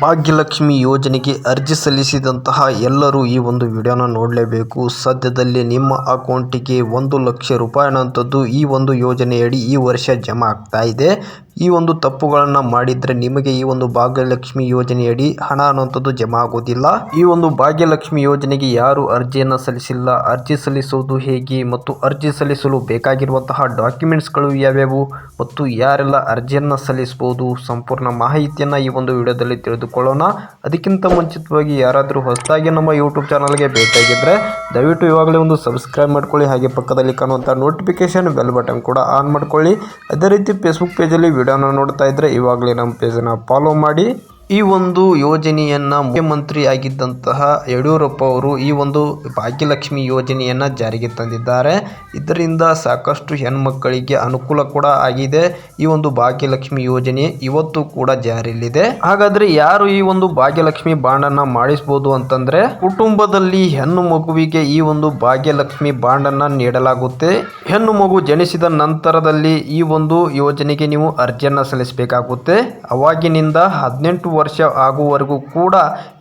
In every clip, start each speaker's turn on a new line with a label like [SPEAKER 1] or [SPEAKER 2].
[SPEAKER 1] ಭಾಗ್ಯಲಕ್ಷ್ಮಿ ಯೋಜನೆಗೆ ಅರ್ಜಿ ಸಲ್ಲಿಸಿದಂತಹ ಎಲ್ಲರೂ ಈ ಒಂದು ವಿಡಿಯೋನ ನೋಡಲೇಬೇಕು. ಸದ್ಯದಲ್ಲಿ ನಿಮ್ಮ ಅಕೌಂಟಿಗೆ ಒಂದು ಲಕ್ಷ ರೂಪಾಯಿ ಅನ್ನೋಂಥದ್ದು ಈ ಒಂದು ಯೋಜನೆಯಡಿ ಈ ವರ್ಷ ಜಮಾ ಆಗ್ತಾ ಇದೆ. ಈ ಒಂದು ತಪ್ಪುಗಳನ್ನ ಮಾಡಿದ್ರೆ ನಿಮಗೆ ಈ ಒಂದು ಭಾಗ್ಯಲಕ್ಷ್ಮಿ ಯೋಜನೆಯಡಿ ಹಣ ಅನ್ನುವಂಥದ್ದು ಜಮಾ ಆಗೋದಿಲ್ಲ. ಈ ಒಂದು ಭಾಗ್ಯಲಕ್ಷ್ಮಿ ಯೋಜನೆಗೆ ಯಾರು ಅರ್ಜಿಯನ್ನು ಸಲ್ಲಿಸಿಲ್ಲ, ಅರ್ಜಿ ಸಲ್ಲಿಸುವುದು ಹೇಗೆ ಮತ್ತು ಅರ್ಜಿ ಸಲ್ಲಿಸಲು ಬೇಕಾಗಿರುವಂತಹ ಡಾಕ್ಯುಮೆಂಟ್ಸ್ಗಳು ಯಾವ್ಯಾವು ಮತ್ತು ಯಾರೆಲ್ಲ ಅರ್ಜಿಯನ್ನು ಸಲ್ಲಿಸಬಹುದು ಸಂಪೂರ್ಣ ಮಾಹಿತಿಯನ್ನು ಈ ಒಂದು ವಿಡಿಯೋದಲ್ಲಿ ತಿಳಿದುಕೊಳ್ಳೋಣ. ಅದಕ್ಕಿಂತ ಮುಂಚಿತವಾಗಿ ಯಾರಾದರೂ ಹೊಸದಾಗಿ ನಮ್ಮ ಯೂಟ್ಯೂಬ್ ಚಾನಲ್ಗೆ ಬೇಕಾಗಿದ್ದರೆ ದಯವಿಟ್ಟು ಇವಾಗಲೇ ಒಂದು ಸಬ್ಸ್ಕ್ರೈಬ್ ಮಾಡ್ಕೊಳ್ಳಿ. ಹಾಗೆ ಪಕ್ಕದಲ್ಲಿ ಕಾಣುವಂಥ ನೋಟಿಫಿಕೇಶನ್ ಬೆಲ್ ಬಟನ್ ಕೂಡ ಆನ್ ಮಾಡ್ಕೊಳ್ಳಿ. ಅದೇ ರೀತಿ ಫೇಸ್ಬುಕ್ ಪೇಜಲ್ಲಿ ವಿಡಿಯೋನ ನೋಡ್ತಾ ಇದ್ರೆ ಇವಾಗಲೇ ನಮ್ಮ ಪೇಜನ್ನು ಫಾಲೋ ಮಾಡಿ. ಈ ಒಂದು ಯೋಜನೆಯನ್ನ ಮುಖ್ಯಮಂತ್ರಿ ಆಗಿದ್ದಂತಹ ಯಡಿಯೂರಪ್ಪ ಅವರು ಈ ಒಂದು ಭಾಗ್ಯಲಕ್ಷ್ಮಿ ಯೋಜನೆಯನ್ನ ಜಾರಿಗೆ ತಂದಿದ್ದಾರೆ. ಇದರಿಂದ ಸಾಕಷ್ಟು ಹೆಣ್ಮಕ್ಕಳಿಗೆ ಅನುಕೂಲ ಕೂಡ ಆಗಿದೆ. ಈ ಒಂದು ಭಾಗ್ಯಲಕ್ಷ್ಮಿ ಯೋಜನೆ ಇವತ್ತು ಕೂಡ ಜಾರಿಯಲ್ಲಿದೆ. ಹಾಗಾದ್ರೆ ಯಾರು ಈ ಒಂದು ಭಾಗ್ಯಲಕ್ಷ್ಮಿ ಬಾಂಡನ್ನ ಮಾಡಿಸಬಹುದು ಅಂತಂದ್ರೆ ಕುಟುಂಬದಲ್ಲಿ ಹೆಣ್ಣು ಮಗುವಿಗೆ ಈ ಒಂದು ಭಾಗ್ಯಲಕ್ಷ್ಮಿ ಬಾಂಡನ್ನ ನೀಡಲಾಗುತ್ತೆ. ಹೆಣ್ಣು ಮಗು ಜನಿಸಿದ ನಂತರದಲ್ಲಿ ಈ ಒಂದು ಯೋಜನೆಗೆ ನೀವು ಅರ್ಜಿಯನ್ನ ಸಲ್ಲಿಸಬೇಕಾಗುತ್ತೆ. ಅವಾಗಿನಿಂದ ಹದಿನೆಂಟು ವರ್ಷ ಆಗುವವರೆಗೂ ಕೂಡ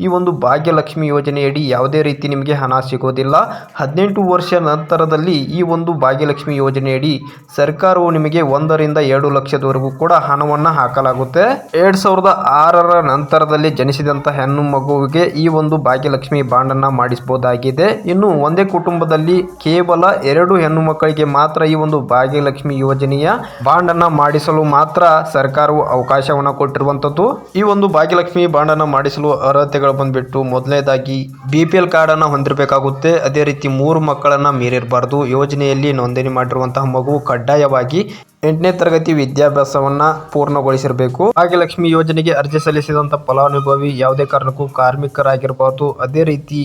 [SPEAKER 1] ಈ ಒಂದು ಭಾಗ್ಯಲಕ್ಷ್ಮಿ ಯೋಜನೆಯಡಿ ಯಾವುದೇ ರೀತಿ ನಿಮಗೆ ಹಣ ಸಿಗೋದಿಲ್ಲ. ಹದಿನೆಂಟು ವರ್ಷ ನಂತರದಲ್ಲಿ ಈ ಒಂದು ಭಾಗ್ಯಲಕ್ಷ್ಮಿ ಯೋಜನೆಯಡಿ ಸರ್ಕಾರವು ನಿಮಗೆ ಒಂದರಿಂದ ಎರಡು ಲಕ್ಷದವರೆಗೂ ಕೂಡ ಹಣವನ್ನು ಹಾಕಲಾಗುತ್ತೆ. ಎರಡು ಸಾವಿರದ ಆರರ ನಂತರದಲ್ಲಿ ಜನಿಸಿದಂಥ ಹೆಣ್ಣು ಮಗುವಿಗೆ ಈ ಒಂದು ಭಾಗ್ಯಲಕ್ಷ್ಮಿ ಬಾಂಡನ್ನು ಮಾಡಿಸಬಹುದಾಗಿದೆ. ಇನ್ನು ಒಂದೇ ಕುಟುಂಬದಲ್ಲಿ ಕೇವಲ ಎರಡು ಹೆಣ್ಣು ಮಕ್ಕಳಿಗೆ ಮಾತ್ರ ಈ ಒಂದು ಭಾಗ್ಯಲಕ್ಷ್ಮಿ ಯೋಜನೆಯ ಬಾಂಡನ್ನು ಮಾಡಿಸಲು ಮಾತ್ರ ಸರ್ಕಾರವು ಅವಕಾಶವನ್ನು ಕೊಟ್ಟಿರುವಂಥದ್ದು ಈ ಒಂದು ಭಾಗ್ಯಲಕ್ಷ್ಮಿ ಬಾಂಡನ್ನು ಮಾಡಿಸಲು ಅರ್ಹತೆಗಳು ಬಂದ್ಬಿಟ್ಟು ಮೊದಲನೇದಾಗಿ ಬಿ ಪಿ ಎಲ್ ಕಾರ್ಡನ್ನು ಹೊಂದಿರಬೇಕಾಗುತ್ತೆ. ಅದೇ ರೀತಿ ಮೂರು ಮಕ್ಕಳನ್ನು ಮೀರಿರಬಾರ್ದು. ಯೋಜನೆಯಲ್ಲಿ ನೋಂದಣಿ ಮಾಡಿರುವಂತಹ ಮಗು ಕಡ್ಡಾಯವಾಗಿ ಎಂಟನೇ ತರಗತಿ ವಿದ್ಯಾಭ್ಯಾಸವನ್ನ ಪೂರ್ಣಗೊಳಿಸಿರಬೇಕು. ಭಾಗ್ಯಲಕ್ಷ್ಮಿ ಯೋಜನೆಗೆ ಅರ್ಜಿ ಸಲ್ಲಿಸಿದಂಥ ಫಲಾನುಭವಿ ಯಾವುದೇ ಕಾರಣಕ್ಕೂ ಕಾರ್ಮಿಕರಾಗಿರಬಾರ್ದು. ಅದೇ ರೀತಿ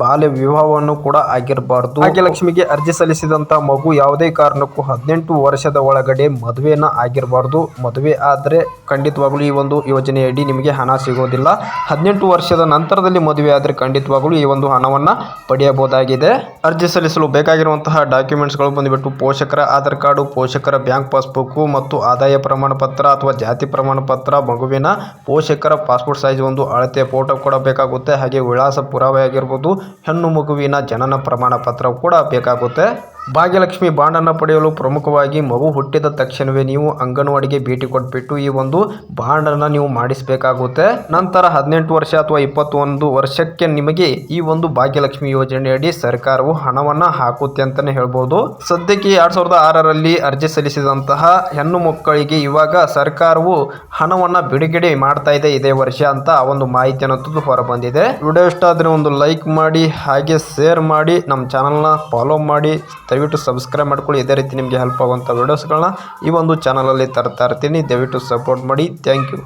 [SPEAKER 1] ಬಾಲ್ಯ ವಿವಾಹವನ್ನು ಕೂಡ ಆಗಿರಬಾರ್ದು. ಭಾಗ್ಯಲಕ್ಷ್ಮಿಗೆ ಅರ್ಜಿ ಸಲ್ಲಿಸಿದಂತ ಮಗು ಯಾವುದೇ ಕಾರಣಕ್ಕೂ ಹದಿನೆಂಟು ವರ್ಷದ ಒಳಗಡೆ ಮದುವೆನ ಆಗಿರಬಾರ್ದು. ಮದುವೆ ಆದರೆ ಖಂಡಿತವಾಗ್ಲೂ ಈ ಒಂದು ಯೋಜನೆಯಡಿ ನಿಮಗೆ ಹಣ ಸಿಗೋದಿಲ್ಲ. ಹದಿನೆಂಟು ವರ್ಷದ ನಂತರದಲ್ಲಿ ಮದುವೆ ಆದರೆ ಖಂಡಿತವಾಗ್ಲೂ ಈ ಒಂದು ಹಣವನ್ನು ಪಡೆಯಬಹುದಾಗಿದೆ. ಅರ್ಜಿ ಸಲ್ಲಿಸಲು ಬೇಕಾಗಿರುವಂತಹ ಡಾಕ್ಯುಮೆಂಟ್ಸ್ಗಳು ಬಂದುಬಿಟ್ಟು ಪೋಷಕರ ಆಧಾರ್ ಕಾರ್ಡು, ಪೋಷಕರ ಬ್ಯಾಂಕ್ ಪಾಸ್ಬುಕ್ ಮತ್ತು ಆದಾಯ ಪ್ರಮಾಣ ಪತ್ರ ಅಥವಾ ಜಾತಿ ಪ್ರಮಾಣ ಪತ್ರ ಮಗುವಿನ ಪೋಷಕರ ಪಾಸ್ಪೋರ್ಟ್ ಸೈಜ್ ಒಂದು ಅಳತೆ ಫೋಟೋ ಕೂಡ ಬೇಕಾಗುತ್ತೆ. ಹಾಗೆ ವಿಳಾಸ ಪುರಾವೆ ಆಗಿರ್ಬೋದು ಹೆಣ್ಣು ಮಗುವಿನ ಜನನ ಪ್ರಮಾಣ ಪತ್ರ ಕೂಡ ಬೇಕಾಗುತ್ತೆ. ಭಾಗ್ಯಲಕ್ಷ್ಮಿ ಬಾಂಡನ್ನು ಪಡೆಯಲು ಪ್ರಮುಖವಾಗಿ ಮಗು ಹುಟ್ಟಿದ ತಕ್ಷಣವೇ ನೀವು ಅಂಗನವಾಡಿಗೆ ಭೇಟಿ ಕೊಟ್ಬಿಟ್ಟು ಈ ಒಂದು ಬಾಂಡನ್ನು ನೀವು ಮಾಡಿಸಬೇಕಾಗುತ್ತೆ. ನಂತರ ಹದಿನೆಂಟು ವರ್ಷ ಅಥವಾ ಇಪ್ಪತ್ತೊಂದು ವರ್ಷಕ್ಕೆ ನಿಮಗೆ ಈ ಒಂದು ಭಾಗ್ಯಲಕ್ಷ್ಮಿ ಯೋಜನೆಯಡಿ ಸರ್ಕಾರವು ಹಣವನ್ನು ಹಾಕುತ್ತೆ ಅಂತಲೇ ಹೇಳ್ಬೋದು. ಸದ್ಯಕ್ಕೆ ಎರಡು ಸಾವಿರದ ಆರರಲ್ಲಿ ಅರ್ಜಿ ಸಲ್ಲಿಸಿದಂತಹ ಹೆಣ್ಣು ಮಕ್ಕಳಿಗೆ ಇವಾಗ ಸರ್ಕಾರವು ಹಣವನ್ನು ಬಿಡುಗಡೆ ಮಾಡ್ತಾ ಇದೆ, ಇದೇ ವರ್ಷ ಅಂತ ಒಂದು ಮಾಹಿತಿ ಅನ್ನೋದು ಹೊರಬಂದಿದೆ. ವಿಡಿಯೋ ಇಷ್ಟ ಆದರೆ ಒಂದು ಲೈಕ್ ಮಾಡಿ, ಹಾಗೆ ಶೇರ್ ಮಾಡಿ, ನಮ್ಮ ಚಾನಲ್ನ ಫಾಲೋ ಮಾಡಿ ದಯವಿಟ್ಟು ಸಬ್ಸ್ಕ್ರೈಬ್ ಮಾಡ್ಕೊಳ್ಳಿ. ಇದೇ ರೀತಿ ನಿಮಗೆ ಹೆಲ್ಪ್ ಆಗುವಂಥ ವೀಡಿಯೋಸ್ಗಳನ್ನ ಈ ಒಂದು ಚಾನಲಲ್ಲಿ ತರ್ತಾ ಇರ್ತೀನಿ. ದಯವಿಟ್ಟು ಸಪೋರ್ಟ್ ಮಾಡಿ. Thank you